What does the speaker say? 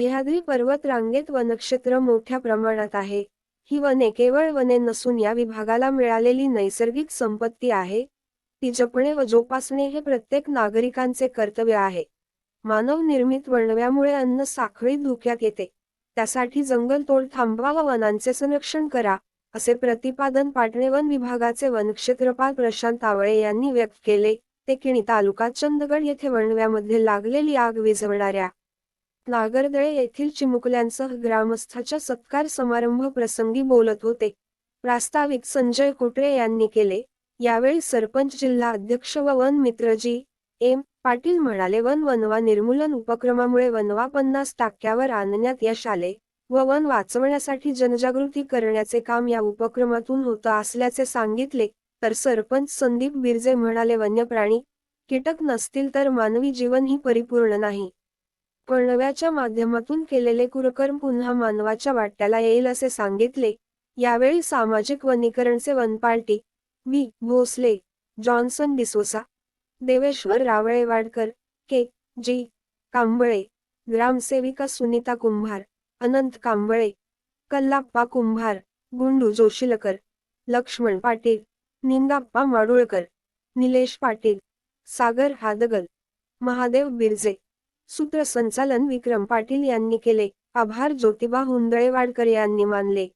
सह्याद्री पर्वत रांगेत वनक्षेत्र मोठ्या प्रमाणात आहे. ही वने केवळ वने नसून या विभागाला मिळालेली नैसर्गिक संपत्ती आहे. ती जपणे व जोपासणे हे प्रत्येक नागरिकांचे कर्तव्य आहे. मानव निर्मित वणव्यामुळे अन्न साखळी धोक्यात येते. त्यासाठी जंगलतोड थांबवा व वनांचे संरक्षण करा असे प्रतिपादन पाटणे वन विभागाचे वनक्षेत्रपाल प्रशांत तावळे यांनी व्यक्त केले. ते किणी तालुका चंदगड येथे वणव्यामध्ये लागलेली आग विझवणाऱ्या नागरदळे येथील चिमुकल्यांसह ग्रामस्थाच्या सत्कार समारंभ प्रसंगी बोलत होते. प्रास्ताविक संजय कुटरे यांनी केले. यावेळी सरपंच जिल्हा अध्यक्ष व वन मित्रजी एम. पाटील म्हणाले वन वनवा निर्मूलन उपक्रमामुळे वनवा पन्नास टक्क्यावर आणण्यात यश आले व वन वाचवण्यासाठी जनजागृती करण्याचे काम या उपक्रमातून होत असल्याचे सांगितले. तर सरपंच संदीप बिरजे म्हणाले वन्य प्राणी कीटक नसतील तर मानवी जीवन ही परिपूर्ण नाही. पळणव्याच्या माध्यमातून केलेले कुरकर्म पुन्हा मानवाच्या वाट्याला येईल असे सांगितले. यावेळी सामाजिक वनीकरणचे वनपार्टी वी भोसले जॉन्सन डिसोसा देवेश्वर रावळे वाडकर के. जी. कांबळे ग्रामसेविका सुनीता कुंभार अनंत कांबळे कल्लाप्पा कुंभार गुंडू जोशीलकर लक्ष्मण पाटील निंदाप्पा माडुळकर निलेश पाटील सागर हादगल महादेव बिरजे सूत्रसंचालन विक्रम पाटील यांनी केले. आभार ज्योतिबा हुंदळेवाडकर यांनी मानले.